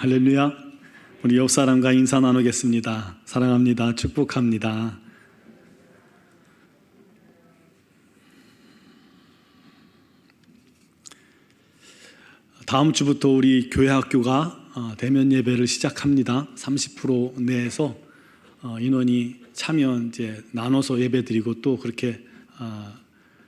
할렐루야. 우리 옆 사람과 인사 나누겠습니다. 사랑합니다. 축복합니다. 다음 주부터 우리 교회 학교가 어, 대면 예배를 시작합니다. 30% 내에서 어, 인원이 참여 이제 나눠서 예배 드리고 또 그렇게 어,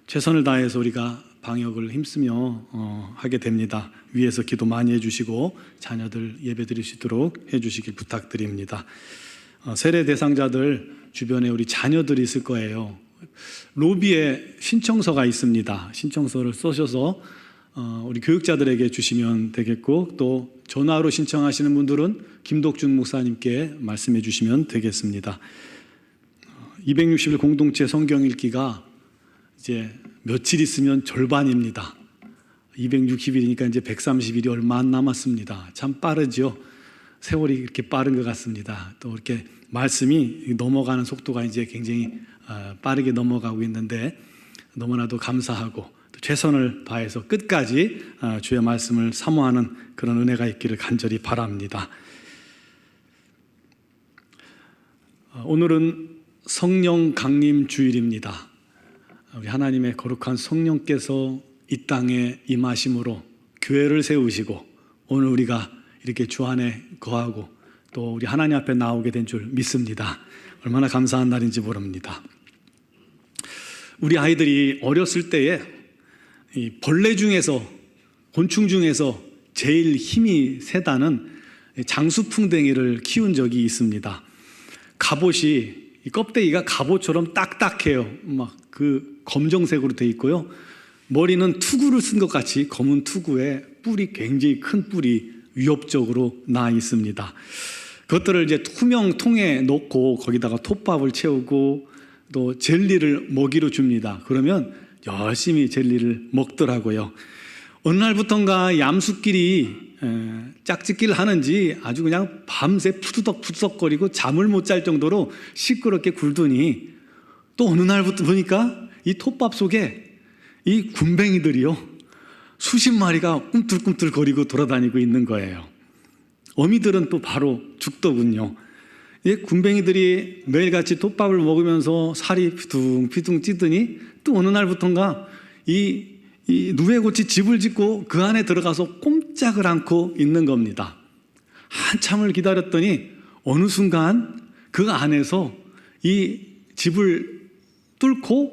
최선을 다해서 우리가 방역을 힘쓰며 어, 하게 됩니다. 위에서 기도 많이 해주시고 자녀들 예배 있도록 해주시길 부탁드립니다. 어, 세례 대상자들 주변에 우리 자녀들이 있을 거예요. 로비에 신청서가 있습니다. 신청서를 써셔서 어, 우리 교육자들에게 주시면 되겠고 또 전화로 신청하시는 분들은 김독준 목사님께 말씀해 주시면 되겠습니다. 260일 공동체 성경 읽기가 이제 며칠 있으면 절반입니다. 260일이니까 이제 130일이 얼마 안 남았습니다. 참 빠르죠. 세월이 이렇게 빠른 것 같습니다. 또 이렇게 말씀이 넘어가는 속도가 이제 굉장히 어, 빠르게 넘어가고 있는데 너무나도 감사하고 또 최선을 다해서 끝까지 어, 주의 말씀을 사모하는 그런 은혜가 있기를 간절히 바랍니다. 어, 오늘은 성령 강림 주일입니다. 우리 하나님의 거룩한 성령께서 이 땅에 임하심으로 교회를 세우시고 오늘 우리가 이렇게 주 안에 거하고 또 우리 하나님 앞에 나오게 된 줄 믿습니다. 얼마나 감사한 날인지 모릅니다. 우리 아이들이 어렸을 때에 이 벌레 중에서 곤충 중에서 제일 힘이 세다는 장수풍뎅이를 키운 적이 있습니다. 갑옷이 이 껍데기가 갑옷처럼 딱딱해요. 막 그 검정색으로 돼 있고요. 머리는 투구를 쓴 것 같이 검은 투구에 뿔이 굉장히 큰 뿔이 위협적으로 나 있습니다. 그것들을 이제 투명 통에 넣고 거기다가 톱밥을 채우고 또 젤리를 먹이로 줍니다. 그러면 열심히 젤리를 먹더라고요. 어느 날부턴가 얌수끼리 짝짓기를 하는지 아주 그냥 밤새 푸드덕 푸드덕거리고 잠을 못 잘 정도로 시끄럽게 굴더니 또 어느 날부터 보니까 이 톱밥 속에 이 군뱅이들이요 수십 마리가 꿈틀꿈틀 거리고 돌아다니고 있는 거예요. 어미들은 또 바로 죽더군요. 이 군뱅이들이 매일같이 톱밥을 먹으면서 살이 피둥피둥 찌더니 또 어느 날부턴가 이, 이 누에고치 집을 짓고 그 안에 들어가서 꼼 짝을 않고 있는 겁니다. 한참을 기다렸더니 어느 순간 그 안에서 이 집을 뚫고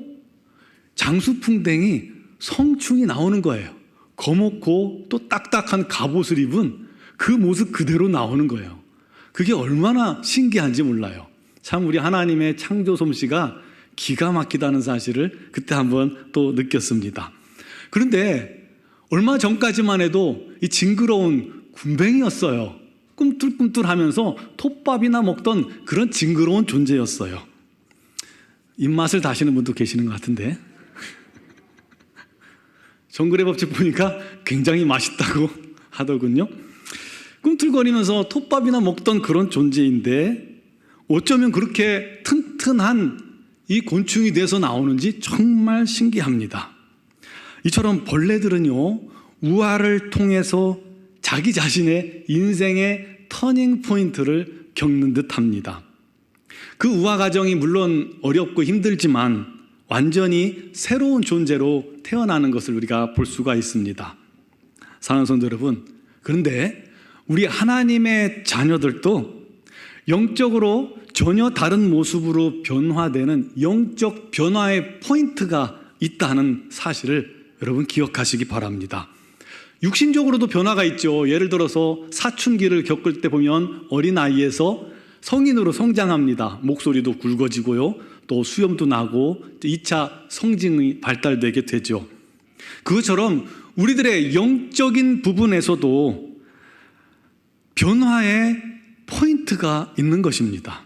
장수풍뎅이 성충이 나오는 거예요. 거먹고 또 딱딱한 갑옷을 입은 그 모습 그대로 나오는 거예요. 그게 얼마나 신기한지 몰라요. 참 우리 하나님의 창조 솜씨가 기가 막히다는 사실을 그때 한번 또 느꼈습니다. 그런데 얼마 전까지만 해도 이 징그러운 군뱅이였어요. 꿈틀꿈틀 하면서 톱밥이나 먹던 그런 징그러운 존재였어요. 입맛을 다시는 분도 계시는 것 같은데. 정글의 법칙 보니까 굉장히 맛있다고 하더군요. 꿈틀거리면서 톱밥이나 먹던 그런 존재인데 어쩌면 그렇게 튼튼한 이 곤충이 돼서 나오는지 정말 신기합니다. 이처럼 벌레들은요, 우화를 통해서 자기 자신의 인생의 터닝 포인트를 겪는 듯 합니다. 그 우화 과정이 물론 어렵고 힘들지만 완전히 새로운 존재로 태어나는 것을 우리가 볼 수가 있습니다. 사랑하는 성도 여러분, 그런데 우리 하나님의 자녀들도 영적으로 전혀 다른 모습으로 변화되는 영적 변화의 포인트가 있다는 사실을 여러분 기억하시기 바랍니다. 육신적으로도 변화가 있죠. 예를 들어서 사춘기를 겪을 때 보면 어린아이에서 성인으로 성장합니다. 목소리도 굵어지고요. 또 수염도 나고 2차 성징이 발달되게 되죠. 그것처럼 우리들의 영적인 부분에서도 변화의 포인트가 있는 것입니다.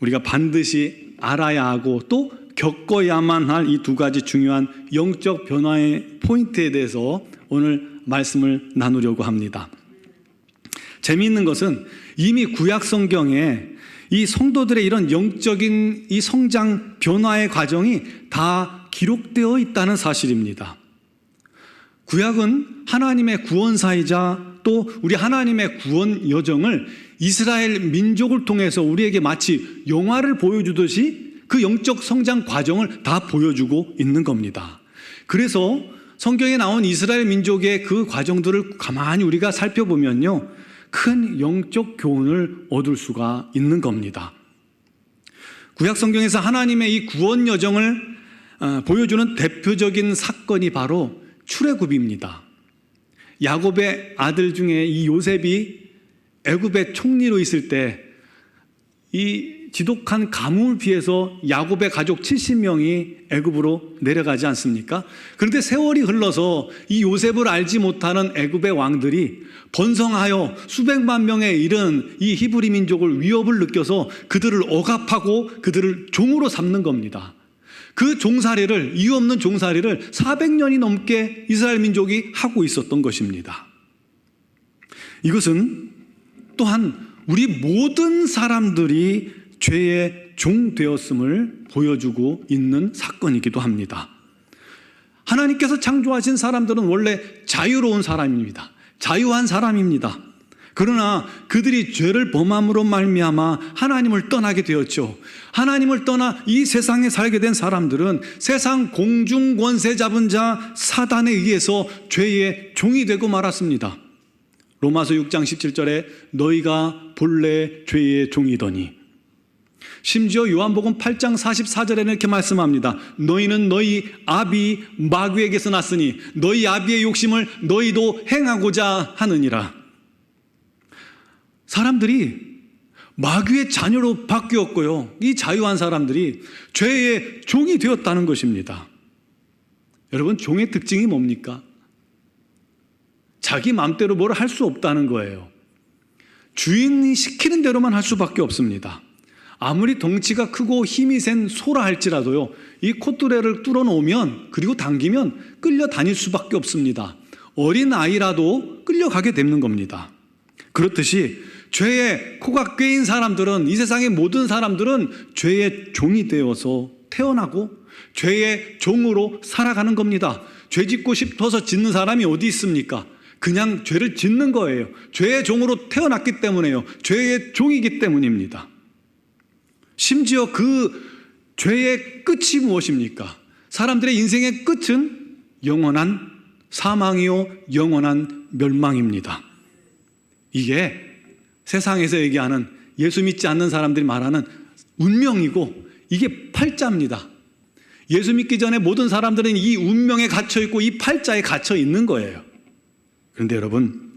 우리가 반드시 알아야 하고 또 겪어야만 할 이 두 가지 중요한 영적 변화의 포인트에 대해서 오늘 말씀을 나누려고 합니다. 재미있는 것은 이미 구약 성경에 이 성도들의 이런 영적인 이 성장 변화의 과정이 다 기록되어 있다는 사실입니다. 구약은 하나님의 구원사이자 또 우리 하나님의 구원 여정을 이스라엘 민족을 통해서 우리에게 마치 영화를 보여주듯이 그 영적 성장 과정을 다 보여주고 있는 겁니다. 그래서 성경에 나온 이스라엘 민족의 그 과정들을 가만히 우리가 살펴보면요. 큰 영적 교훈을 얻을 수가 있는 겁니다. 구약 성경에서 하나님의 이 구원 여정을 어, 보여주는 대표적인 사건이 바로 출애굽입니다. 야곱의 아들 중에 이 요셉이 애굽의 총리로 있을 때 이 지독한 가뭄을 피해서 야곱의 가족 70명이 애굽으로 내려가지 않습니까? 그런데 세월이 흘러서 이 요셉을 알지 못하는 애굽의 왕들이 번성하여 수백만 명에 이른 이 히브리 민족을 위협을 느껴서 그들을 억압하고 그들을 종으로 삼는 겁니다. 그 종살이를 이유 없는 종살이를 400년이 넘게 이스라엘 민족이 하고 있었던 것입니다. 이것은 또한 우리 모든 사람들이 죄의 종 되었음을 보여주고 있는 사건이기도 합니다. 하나님께서 창조하신 사람들은 원래 자유로운 사람입니다. 자유한 사람입니다. 그러나 그들이 죄를 범함으로 말미암아 하나님을 떠나게 되었죠. 하나님을 떠나 이 세상에 살게 된 사람들은 세상 공중 권세 잡은 자 사단에 의해서 죄의 종이 되고 말았습니다. 로마서 6장 17절에 너희가 본래 죄의 종이더니 심지어 요한복음 8장 44절에는 이렇게 말씀합니다. 너희는 너희 아비 마귀에게서 났으니 너희 아비의 욕심을 너희도 행하고자 하느니라. 사람들이 마귀의 자녀로 바뀌었고요. 이 자유한 사람들이 죄의 종이 되었다는 것입니다. 여러분, 종의 특징이 뭡니까? 자기 마음대로 뭘 할 수 없다는 거예요. 주인이 시키는 대로만 할 수밖에 없습니다. 아무리 덩치가 크고 힘이 센 소라 할지라도요, 이 콧뚜레를 뚫어 놓으면, 그리고 당기면 끌려 다닐 수밖에 없습니다. 어린 아이라도 끌려가게 되는 겁니다. 그렇듯이 죄의 코가 꿰인 사람들은, 이 세상의 모든 사람들은 죄의 종이 되어서 태어나고 죄의 종으로 살아가는 겁니다. 죄 짓고 싶어서 짓는 사람이 어디 있습니까? 그냥 죄를 짓는 거예요. 죄의 종으로 태어났기 때문에요. 죄의 종이기 때문입니다. 심지어 그 죄의 끝이 무엇입니까? 사람들의 인생의 끝은 영원한 사망이요, 영원한 멸망입니다. 이게 세상에서 얘기하는 예수 믿지 않는 사람들이 말하는 운명이고 이게 팔자입니다. 예수 믿기 전에 모든 사람들은 이 운명에 갇혀 있고 이 팔자에 갇혀 있는 거예요. 그런데 여러분,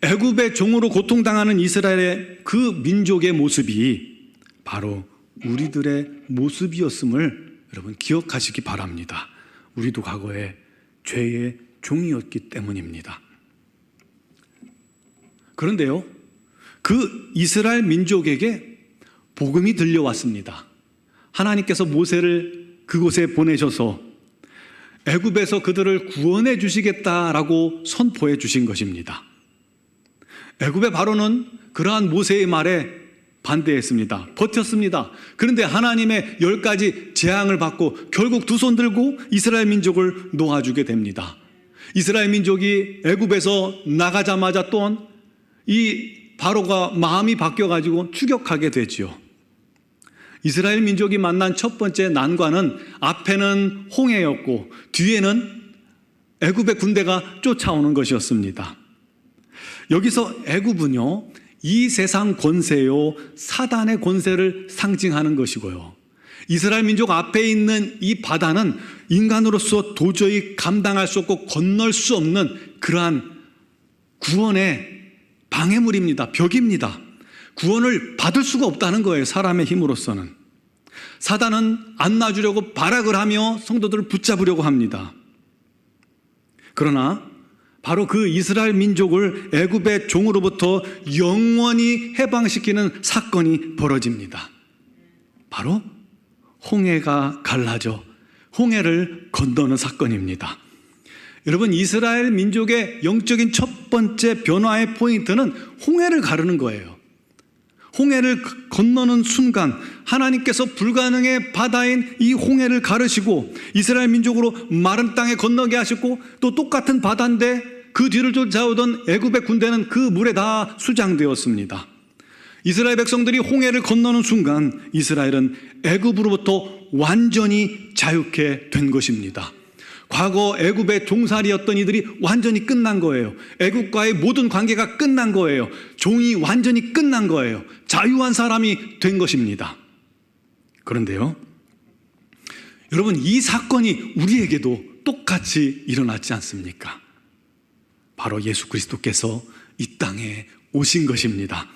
애굽의 종으로 고통당하는 이스라엘의 그 민족의 모습이 바로 우리들의 모습이었음을 여러분 기억하시기 바랍니다. 우리도 과거에 죄의 종이었기 때문입니다. 그런데요, 그 이스라엘 민족에게 복음이 들려왔습니다. 하나님께서 모세를 그곳에 보내셔서 애굽에서 그들을 구원해 주시겠다라고 선포해 주신 것입니다. 애굽의 바로는 그러한 모세의 말에 반대했습니다. 버텼습니다. 그런데 하나님의 열 가지 재앙을 받고 결국 두 손 들고 이스라엘 민족을 놓아주게 됩니다. 이스라엘 민족이 애굽에서 나가자마자 또이 바로가 마음이 바뀌어 가지고 추격하게 되지요. 이스라엘 민족이 만난 첫 번째 난관은 앞에는 홍해였고 뒤에는 애굽의 군대가 쫓아오는 것이었습니다. 여기서 애굽은요 이 세상 권세요 사단의 권세를 상징하는 것이고요. 이스라엘 민족 앞에 있는 이 바다는 인간으로서 도저히 감당할 수 없고 건널 수 없는 그러한 구원의 방해물입니다. 벽입니다. 구원을 받을 수가 없다는 거예요. 사람의 힘으로서는. 사단은 안 놔주려고 발악을 하며 성도들을 붙잡으려고 합니다. 그러나 바로 그 이스라엘 민족을 애굽의 종으로부터 영원히 해방시키는 사건이 벌어집니다. 바로 홍해가 갈라져 홍해를 건너는 사건입니다. 여러분 이스라엘 민족의 영적인 첫 번째 변화의 포인트는 홍해를 가르는 거예요. 홍해를 건너는 순간 하나님께서 불가능의 바다인 이 홍해를 가르시고 이스라엘 민족으로 마른 땅에 건너게 하셨고 또 똑같은 바다인데 그 뒤를 쫓아오던 애굽의 군대는 그 물에 다 수장되었습니다. 이스라엘 백성들이 홍해를 건너는 순간 이스라엘은 애굽으로부터 완전히 자유케 된 것입니다. 과거 애굽의 종살이였던 이들이 완전히 끝난 거예요. 애굽과의 모든 관계가 끝난 거예요. 종이 완전히 끝난 거예요. 자유한 사람이 된 것입니다. 그런데요. 여러분 이 사건이 우리에게도 똑같이 일어났지 않습니까? 바로 예수 그리스도께서 이 땅에 오신 것입니다.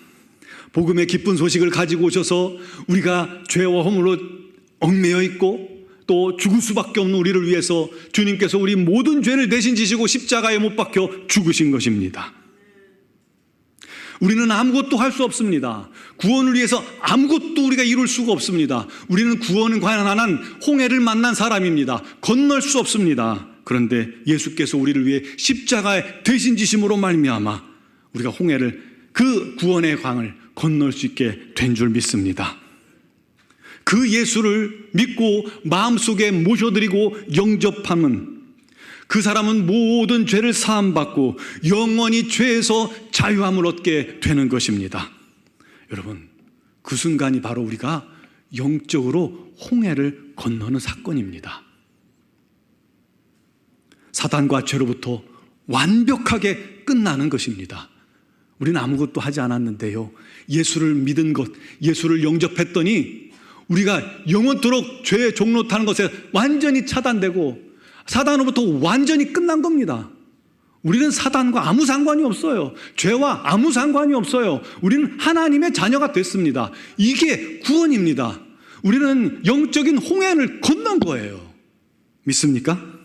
복음의 기쁜 소식을 가지고 오셔서 우리가 죄와 허물로 얽매여 있고 또 죽을 수밖에 없는 우리를 위해서 주님께서 우리 모든 죄를 대신 지시고 십자가에 못 박혀 죽으신 것입니다. 우리는 아무것도 할 수 없습니다. 구원을 위해서 아무것도 우리가 이룰 수가 없습니다. 우리는 구원을 관한 한 홍해를 만난 사람입니다. 건널 수 없습니다. 그런데 예수께서 우리를 위해 십자가에 대신 지심으로 말미암아 우리가 홍해를 그 구원의 강을 건널 수 있게 된 줄 믿습니다. 그 예수를 믿고 마음속에 모셔드리고 영접하면 그 사람은 모든 죄를 사함받고 영원히 죄에서 자유함을 얻게 되는 것입니다. 여러분, 그 순간이 바로 우리가 영적으로 홍해를 건너는 사건입니다. 사단과 죄로부터 완벽하게 끝나는 것입니다. 우리는 아무것도 하지 않았는데요. 예수를 믿은 것, 예수를 영접했더니 우리가 영원토록 죄의 종로 타는 것에 완전히 차단되고 사단으로부터 완전히 끝난 겁니다. 우리는 사단과 아무 상관이 없어요. 죄와 아무 상관이 없어요. 우리는 하나님의 자녀가 됐습니다. 이게 구원입니다. 우리는 영적인 홍해를 건넌 거예요. 믿습니까?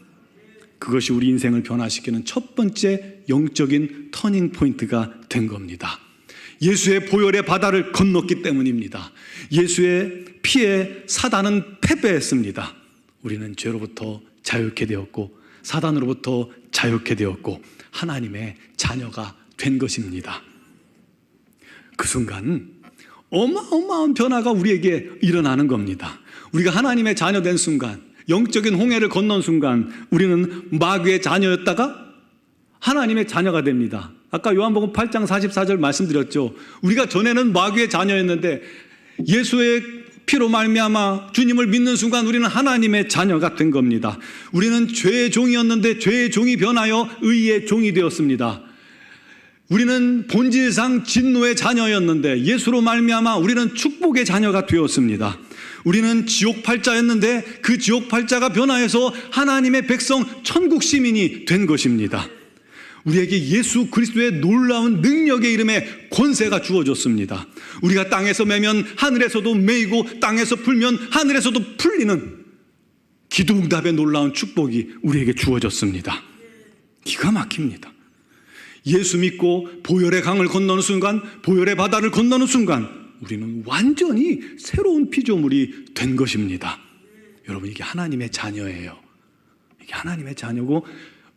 그것이 우리 인생을 변화시키는 첫 번째 영적인 터닝 포인트가 된 겁니다. 예수의 보혈의 바다를 건넜기 때문입니다. 예수의 피에 사단은 패배했습니다. 우리는 죄로부터 자유케 되었고 사단으로부터 자유케 되었고 하나님의 자녀가 된 것입니다. 그 순간 어마어마한 변화가 우리에게 일어나는 겁니다. 우리가 하나님의 자녀 된 순간, 영적인 홍해를 건넌 순간 우리는 마귀의 자녀였다가 하나님의 자녀가 됩니다. 아까 요한복음 8장 44절 말씀드렸죠. 우리가 전에는 마귀의 자녀였는데 예수의 피로 말미암아 주님을 믿는 순간 우리는 하나님의 자녀가 된 겁니다. 우리는 죄의 종이었는데 죄의 종이 변하여 의의 종이 되었습니다. 우리는 본질상 진노의 자녀였는데 예수로 말미암아 우리는 축복의 자녀가 되었습니다. 우리는 지옥 팔자였는데 그 지옥 팔자가 변화해서 하나님의 백성 천국 시민이 된 것입니다. 우리에게 예수 그리스도의 놀라운 능력의 이름에 권세가 주어졌습니다. 우리가 땅에서 매면 하늘에서도 매이고 땅에서 풀면 하늘에서도 풀리는 기도응답의 놀라운 축복이 우리에게 주어졌습니다. 기가 막힙니다. 예수 믿고 보혈의 강을 건너는 순간, 보혈의 바다를 건너는 순간, 우리는 완전히 새로운 피조물이 된 것입니다. 여러분, 이게 하나님의 자녀예요. 이게 하나님의 자녀고,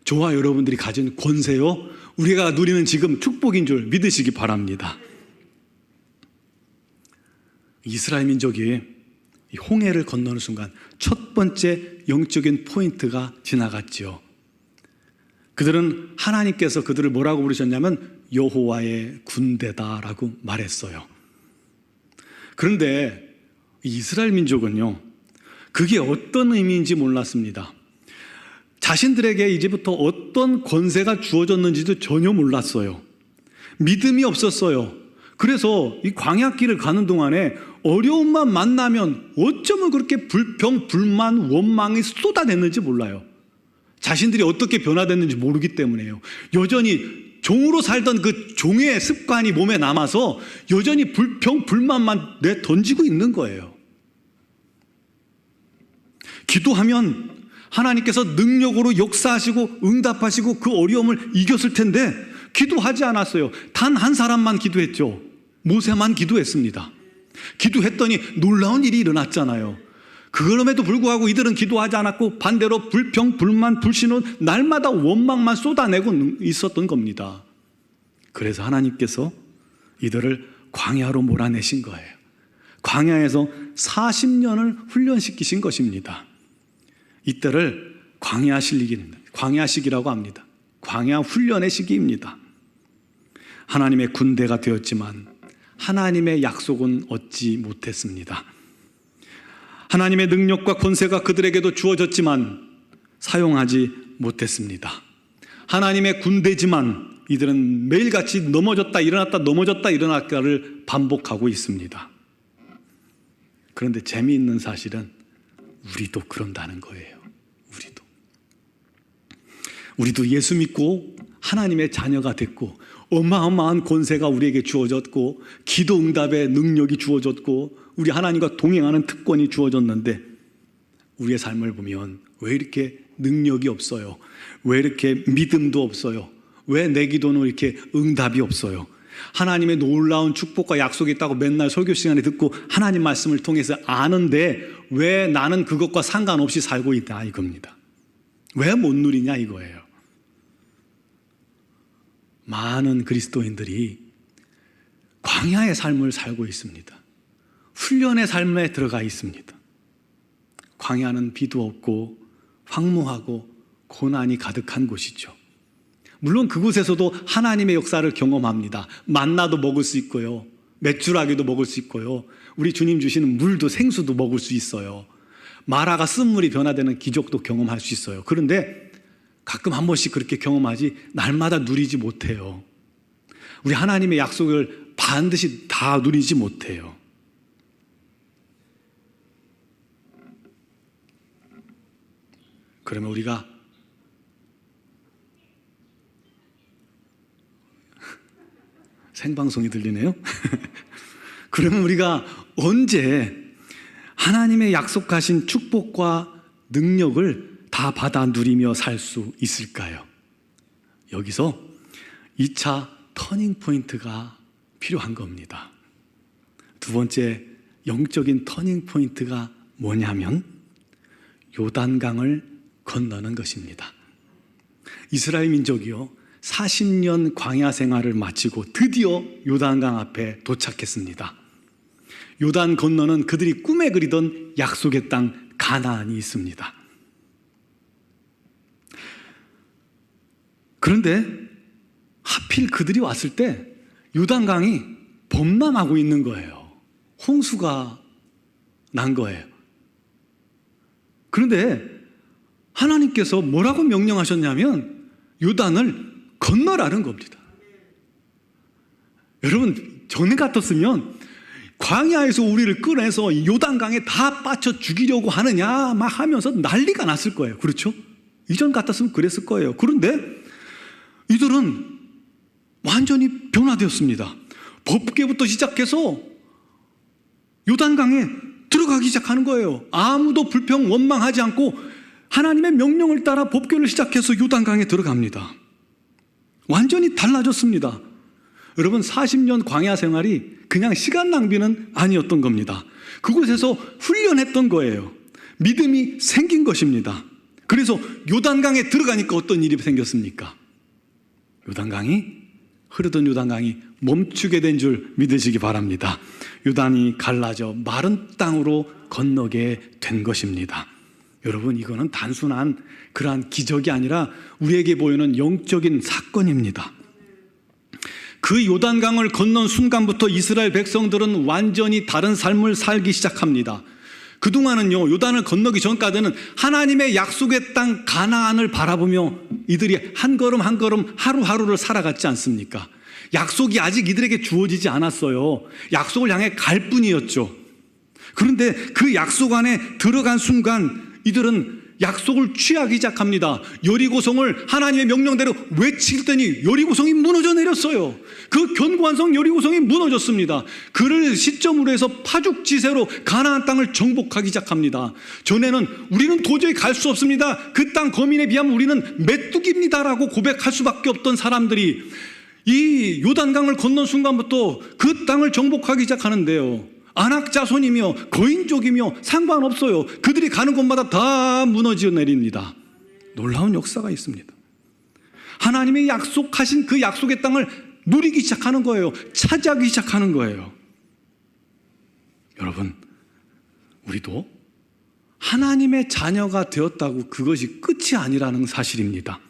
저와 여러분들이 가진 권세요. 우리가 누리는 지금 축복인 줄 믿으시기 바랍니다. 이스라엘 민족이 이 홍해를 건너는 순간 첫 번째 영적인 포인트가 지나갔지요. 그들은 하나님께서 그들을 뭐라고 부르셨냐면 여호와의 군대다라고 말했어요. 그런데 이스라엘 민족은요, 그게 어떤 의미인지 몰랐습니다. 자신들에게 이제부터 어떤 권세가 주어졌는지도 전혀 몰랐어요. 믿음이 없었어요. 그래서 이 광야길을 가는 동안에 어려움만 만나면 어쩌면 그렇게 불평, 불만, 원망이 쏟아냈는지 몰라요. 자신들이 어떻게 변화됐는지 모르기 때문에요. 여전히 종으로 살던 그 종의 습관이 몸에 남아서 여전히 불평, 불만만 내 던지고 있는 거예요. 기도하면 하나님께서 능력으로 역사하시고 응답하시고 그 어려움을 이겼을 텐데 기도하지 않았어요. 단 한 사람만 기도했죠. 모세만 기도했습니다. 기도했더니 놀라운 일이 일어났잖아요. 그럼에도 불구하고 이들은 기도하지 않았고 반대로 불평, 불만, 불신은 날마다 원망만 쏟아내고 있었던 겁니다. 그래서 하나님께서 이들을 광야로 몰아내신 거예요. 광야에서 40년을 훈련시키신 것입니다. 이때를 광야시기입니다. 광야식이라고 합니다. 광야 훈련의 시기입니다. 하나님의 군대가 되었지만 하나님의 약속은 얻지 못했습니다. 하나님의 능력과 권세가 그들에게도 주어졌지만 사용하지 못했습니다. 하나님의 군대지만 이들은 매일같이 넘어졌다 일어났다 넘어졌다 일어났다를 반복하고 있습니다. 그런데 재미있는 사실은 우리도 그런다는 거예요. 우리도. 우리도 예수 믿고 하나님의 자녀가 됐고 어마어마한 권세가 우리에게 주어졌고 기도 응답의 능력이 주어졌고 우리 하나님과 동행하는 특권이 주어졌는데 우리의 삶을 보면 왜 이렇게 능력이 없어요? 왜 이렇게 믿음도 없어요? 왜 내 기도는 이렇게 응답이 없어요? 하나님의 놀라운 축복과 약속이 있다고 맨날 설교 시간에 듣고 하나님 말씀을 통해서 아는데 왜 나는 그것과 상관없이 살고 있다 이겁니다. 왜 못 누리냐 이거예요. 많은 그리스도인들이 광야의 삶을 살고 있습니다. 훈련의 삶에 들어가 있습니다. 광야는 비도 없고 황무하고 고난이 가득한 곳이죠. 물론 그곳에서도 하나님의 역사를 경험합니다. 만나도 먹을 수 있고요. 맥주라기도 먹을 수 있고요. 우리 주님 주시는 물도 생수도 먹을 수 있어요. 마라가 쓴물이 변화되는 기적도 경험할 수 있어요. 그런데 가끔 한 번씩 그렇게 경험하지 날마다 누리지 못해요. 우리 하나님의 약속을 반드시 다 누리지 못해요. 그러면 우리가 생방송이 들리네요. 그러면 우리가 언제 하나님의 약속하신 축복과 능력을 다 받아 누리며 살 수 있을까요? 여기서 2차 터닝 포인트가 필요한 겁니다. 두 번째 영적인 터닝 포인트가 뭐냐면 요단강을 건너는 것입니다. 이스라엘 민족이요 40년 광야 생활을 마치고 드디어 요단강 앞에 도착했습니다. 요단 건너는 그들이 꿈에 그리던 약속의 땅 가나안이 있습니다. 그런데 하필 그들이 왔을 때 요단강이 범람하고 있는 거예요. 홍수가 난 거예요. 그런데 하나님께서 뭐라고 명령하셨냐면 요단을 건너라는 겁니다. 여러분, 전에 같았으면 광야에서 우리를 끌어내서 요단강에 다 빠쳐 죽이려고 하느냐 막 하면서 난리가 났을 거예요. 그렇죠? 이전 같았으면 그랬을 거예요. 그런데 이들은 완전히 변화되었습니다. 법계부터 시작해서 요단강에 들어가기 시작하는 거예요. 아무도 불평 원망하지 않고 하나님의 명령을 따라 법궤를 시작해서 요단강에 들어갑니다. 완전히 달라졌습니다. 여러분 40년 광야 생활이 그냥 시간 낭비는 아니었던 겁니다. 그곳에서 훈련했던 거예요. 믿음이 생긴 것입니다. 그래서 요단강에 들어가니까 어떤 일이 생겼습니까? 요단강이 흐르던 요단강이 멈추게 된 줄 믿으시기 바랍니다. 요단이 갈라져 마른 땅으로 건너게 된 것입니다. 여러분 이거는 단순한 그러한 기적이 아니라 우리에게 보이는 영적인 사건입니다. 그 요단강을 건넌 순간부터 이스라엘 백성들은 완전히 다른 삶을 살기 시작합니다. 그동안은요, 요단을 건너기 전까지는 하나님의 약속의 땅 가나안을 바라보며 이들이 한 걸음 한 걸음 하루하루를 살아갔지 않습니까? 약속이 아직 이들에게 주어지지 않았어요. 약속을 향해 갈 뿐이었죠. 그런데 그 약속 안에 들어간 순간 이들은 약속을 취하기 시작합니다. 여리고성을 하나님의 명령대로 외치더니 여리고성이 무너져 내렸어요. 그 견고한 성 여리고성이 무너졌습니다. 그를 시점으로 해서 파죽지세로 가나안 땅을 정복하기 시작합니다. 전에는 우리는 도저히 갈 수 없습니다. 그 땅 거민에 비하면 우리는 메뚜기입니다라고 고백할 수밖에 없던 사람들이 이 요단강을 건넌 순간부터 그 땅을 정복하기 시작하는데요. 안악 자손이며 거인족이며 상관없어요. 그들이 가는 곳마다 다 무너져 내립니다. 놀라운 역사가 있습니다. 하나님의 약속하신 그 약속의 땅을 누리기 시작하는 거예요. 차지하기 시작하는 거예요. 여러분, 우리도 하나님의 자녀가 되었다고 그것이 끝이 아니라는 사실입니다.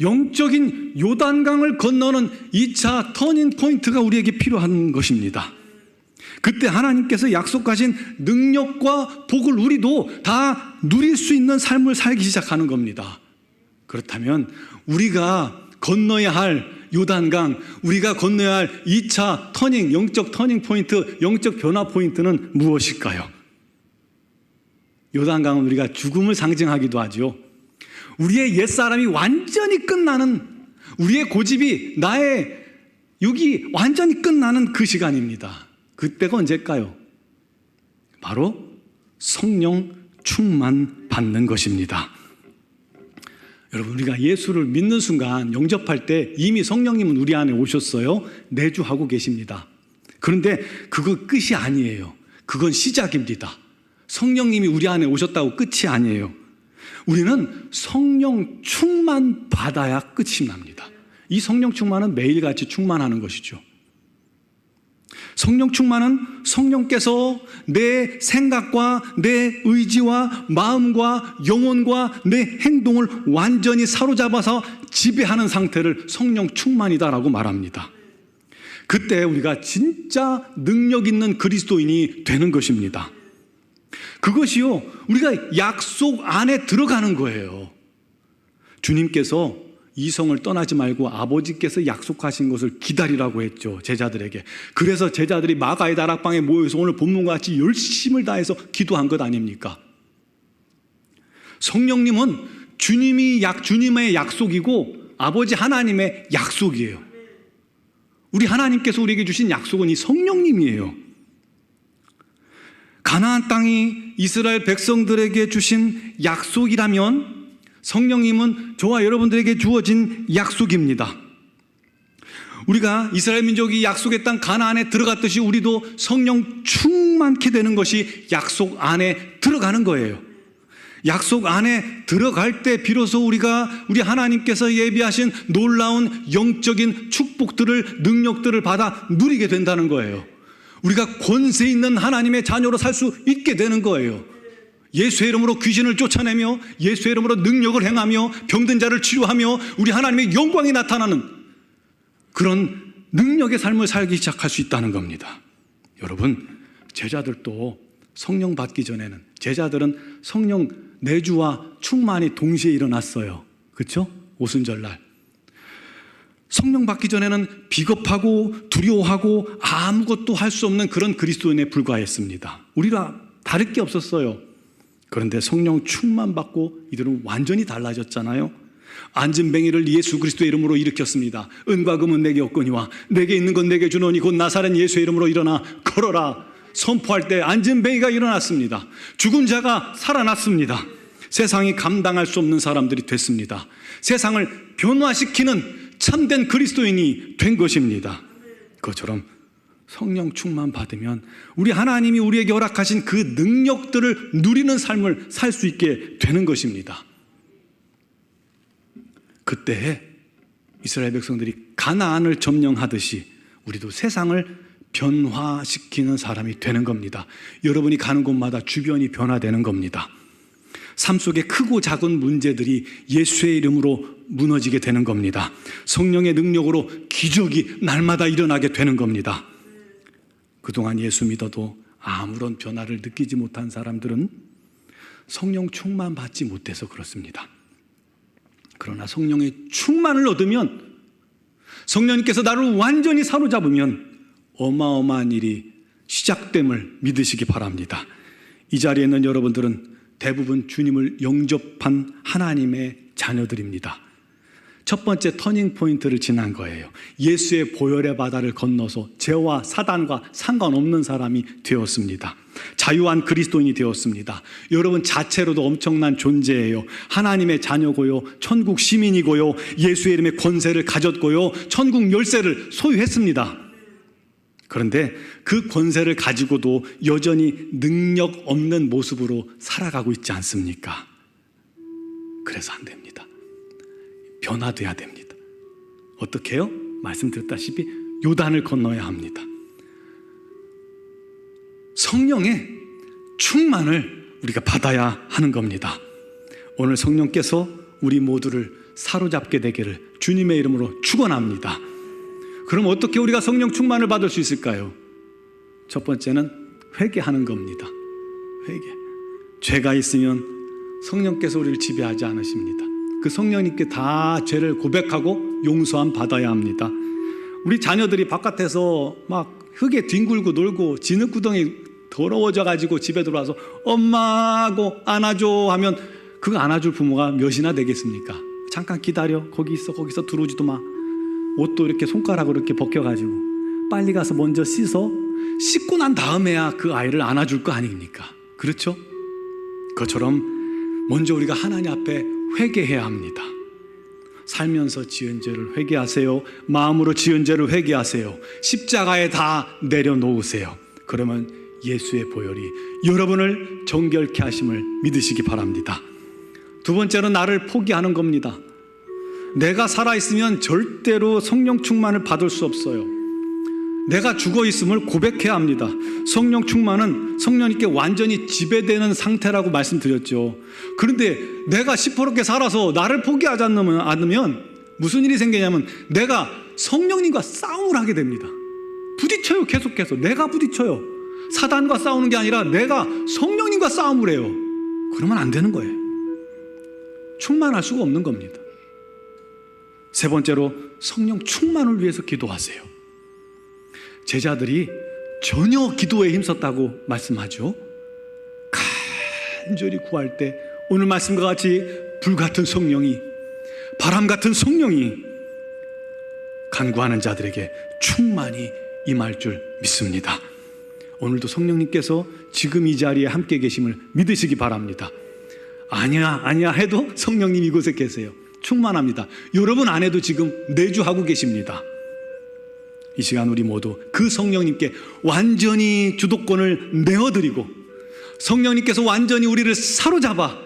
영적인 요단강을 건너는 2차 터닝 포인트가 우리에게 필요한 것입니다. 그때 하나님께서 약속하신 능력과 복을 우리도 다 누릴 수 있는 삶을 살기 시작하는 겁니다. 그렇다면 우리가 건너야 할 요단강, 우리가 건너야 할 2차 터닝, 영적 터닝 포인트, 영적 변화 포인트는 무엇일까요? 요단강은 우리가 죽음을 상징하기도 하죠. 우리의 옛사람이 완전히 끝나는 우리의 고집이 나의 육이 완전히 끝나는 그 시간입니다. 그때가 언제일까요? 바로 성령 충만 받는 것입니다. 여러분 우리가 예수를 믿는 순간 영접할 때 이미 성령님은 우리 안에 오셨어요. 내주하고 계십니다. 그런데 그거 끝이 아니에요. 그건 시작입니다. 성령님이 우리 안에 오셨다고 끝이 아니에요. 우리는 성령 충만 받아야 끝이 납니다. 이 성령 충만은 매일같이 충만하는 것이죠. 성령 충만은 성령께서 내 생각과 내 의지와 마음과 영혼과 내 행동을 완전히 사로잡아서 지배하는 상태를 성령 충만이다라고 말합니다. 그때 우리가 진짜 능력 있는 그리스도인이 되는 것입니다. 그것이요, 우리가 약속 안에 들어가는 거예요. 주님께서 이성을 떠나지 말고 아버지께서 약속하신 것을 기다리라고 했죠. 제자들에게. 그래서 제자들이 마가의 다락방에 모여서 오늘 본문과 같이 열심을 다해서 기도한 것 아닙니까? 성령님은 주님이 약, 주님의 약속이고 아버지 하나님의 약속이에요. 우리 하나님께서 우리에게 주신 약속은 이 성령님이에요. 가나안 땅이 이스라엘 백성들에게 주신 약속이라면 성령님은 저와 여러분들에게 주어진 약속입니다. 우리가 이스라엘 민족이 약속의 땅 가나안에 들어갔듯이 우리도 성령 충만케 되는 것이 약속 안에 들어가는 거예요. 약속 안에 들어갈 때 비로소 우리가 우리 하나님께서 예비하신 놀라운 영적인 축복들을 능력들을 받아 누리게 된다는 거예요. 우리가 권세 있는 하나님의 자녀로 살 수 있게 되는 거예요. 예수의 이름으로 귀신을 쫓아내며 예수의 이름으로 능력을 행하며 병든 자를 치료하며 우리 하나님의 영광이 나타나는 그런 능력의 삶을 살기 시작할 수 있다는 겁니다. 여러분, 제자들도 성령 받기 전에는 제자들은 성령 내주와 충만이 동시에 일어났어요. 그렇죠? 오순절날. 성령 받기 전에는 비겁하고 두려워하고 아무것도 할 수 없는 그런 그리스도인에 불과했습니다. 우리가 다를 게 없었어요. 그런데 성령 충만 받고 이들은 완전히 달라졌잖아요. 안진뱅이를 예수 그리스도의 이름으로 일으켰습니다. 은과 금은 내게 없거니와 내게 있는 건 내게 주노니 곧 나사렛 예수의 이름으로 일어나 걸어라. 선포할 때 안진뱅이가 일어났습니다. 죽은 자가 살아났습니다. 세상이 감당할 수 없는 사람들이 됐습니다. 세상을 변화시키는 참된 그리스도인이 된 것입니다. 그것처럼 성령 충만 받으면 우리 하나님이 우리에게 허락하신 그 능력들을 누리는 삶을 살 수 있게 되는 것입니다. 그때 이스라엘 백성들이 가나안을 점령하듯이 우리도 세상을 변화시키는 사람이 되는 겁니다. 여러분이 가는 곳마다 주변이 변화되는 겁니다. 삶 속에 크고 작은 문제들이 예수의 이름으로 무너지게 되는 겁니다. 성령의 능력으로 기적이 날마다 일어나게 되는 겁니다. 그동안 예수 믿어도 아무런 변화를 느끼지 못한 사람들은 성령 충만 받지 못해서 그렇습니다. 그러나 성령의 충만을 얻으면 성령님께서 나를 완전히 사로잡으면 어마어마한 일이 시작됨을 믿으시기 바랍니다. 이 자리에 있는 여러분들은 대부분 주님을 영접한 하나님의 자녀들입니다. 첫 번째 터닝 포인트를 지난 거예요. 예수의 보혈의 바다를 건너서 죄와 사단과 상관없는 사람이 되었습니다. 자유한 그리스도인이 되었습니다. 여러분 자체로도 엄청난 존재예요. 하나님의 자녀고요. 천국 시민이고요. 예수의 이름의 권세를 가졌고요. 천국 열쇠를 소유했습니다. 그런데 그 권세를 가지고도 여전히 능력 없는 모습으로 살아가고 있지 않습니까? 그래서 안 됩니다. 변화돼야 됩니다. 어떻게 해요? 말씀드렸다시피 요단을 건너야 합니다. 성령의 충만을 우리가 받아야 하는 겁니다. 오늘 성령께서 우리 모두를 사로잡게 되기를 주님의 이름으로 축원합니다. 그럼 어떻게 우리가 성령 충만을 받을 수 있을까요? 첫 번째는 회개하는 겁니다. 회개. 죄가 있으면 성령께서 우리를 지배하지 않으십니다. 그 성령님께 다 죄를 고백하고 용서함 받아야 합니다. 우리 자녀들이 바깥에서 막 흙에 뒹굴고 놀고 진흙구덩이 더러워져 가지고 집에 들어와서 엄마 하고 안아줘 하면 그거 안아줄 부모가 몇이나 되겠습니까? 잠깐 기다려 거기 있어 거기서 들어오지도 마 옷도 이렇게 손가락으로 이렇게 벗겨가지고 빨리 가서 먼저 씻어 씻고 난 다음에야 그 아이를 안아줄 거 아닙니까? 그렇죠? 그것처럼 먼저 우리가 하나님 앞에 회개해야 합니다. 살면서 지은 죄를 회개하세요. 마음으로 지은 죄를 회개하세요. 십자가에 다 내려놓으세요. 그러면 예수의 보혈이 여러분을 정결케 하심을 믿으시기 바랍니다. 두 번째는 나를 포기하는 겁니다. 내가 살아있으면 절대로 성령 충만을 받을 수 없어요. 내가 죽어 있음을 고백해야 합니다. 성령 충만은 성령님께 완전히 지배되는 상태라고 말씀드렸죠. 그런데 내가 시퍼렇게 살아서 나를 포기하지 않으면, 무슨 일이 생기냐면 내가 성령님과 싸움을 하게 됩니다. 부딪혀요, 계속해서. 내가 부딪혀요. 사단과 싸우는 게 아니라 내가 성령님과 싸움을 해요. 그러면 안 되는 거예요. 충만할 수가 없는 겁니다. 세 번째로 성령 충만을 위해서 기도하세요. 제자들이 전혀 기도에 힘썼다고 말씀하죠. 간절히 구할 때 오늘 말씀과 같이 불 같은 성령이 바람 같은 성령이 간구하는 자들에게 충만히 임할 줄 믿습니다. 오늘도 성령님께서 지금 이 자리에 함께 계심을 믿으시기 바랍니다. 아니야, 아니야 해도 성령님 이곳에 계세요. 충만합니다. 여러분 안에도 지금 내주하고 계십니다. 이 시간 우리 모두 그 성령님께 완전히 주도권을 내어드리고 성령님께서 완전히 우리를 사로잡아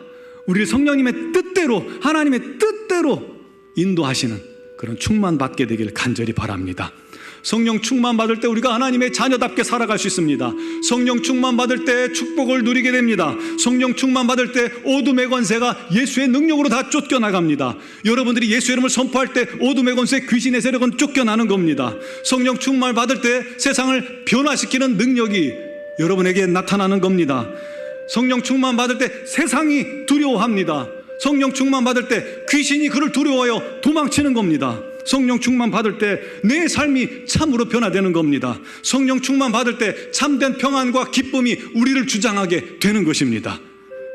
우리를 성령님의 뜻대로 하나님의 뜻대로 인도하시는 그런 충만 받게 되길 간절히 바랍니다. 성령 충만 받을 때 우리가 하나님의 자녀답게 살아갈 수 있습니다. 성령 충만 받을 때 축복을 누리게 됩니다. 성령 충만 받을 때 어둠의 권세가 예수의 능력으로 다 쫓겨나갑니다. 여러분들이 예수 이름을 선포할 때 어둠의 권세, 귀신의 세력은 쫓겨나는 겁니다. 성령 충만 받을 때 세상을 변화시키는 능력이 여러분에게 나타나는 겁니다. 성령 충만 받을 때 세상이 두려워합니다. 성령 충만 받을 때 귀신이 그를 두려워하여 도망치는 겁니다. 성령 충만 받을 때 내 삶이 참으로 변화되는 겁니다. 성령 충만 받을 때 참된 평안과 기쁨이 우리를 주장하게 되는 것입니다.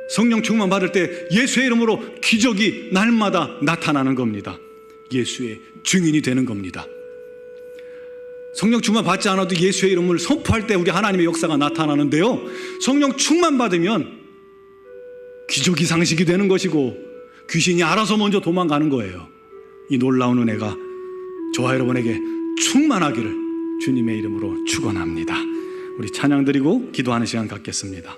성령 충만 받을 때 예수의 이름으로 기적이 날마다 나타나는 겁니다. 예수의 증인이 되는 겁니다. 성령 충만 받지 않아도 예수의 이름을 선포할 때 우리 하나님의 역사가 나타나는데요. 성령 충만 받으면 기적이 상식이 되는 것이고 귀신이 알아서 먼저 도망가는 거예요. 이 놀라운 은혜가 저와 여러분에게 충만하기를 주님의 이름으로 축원합니다. 우리 찬양 드리고 기도하는 시간 갖겠습니다.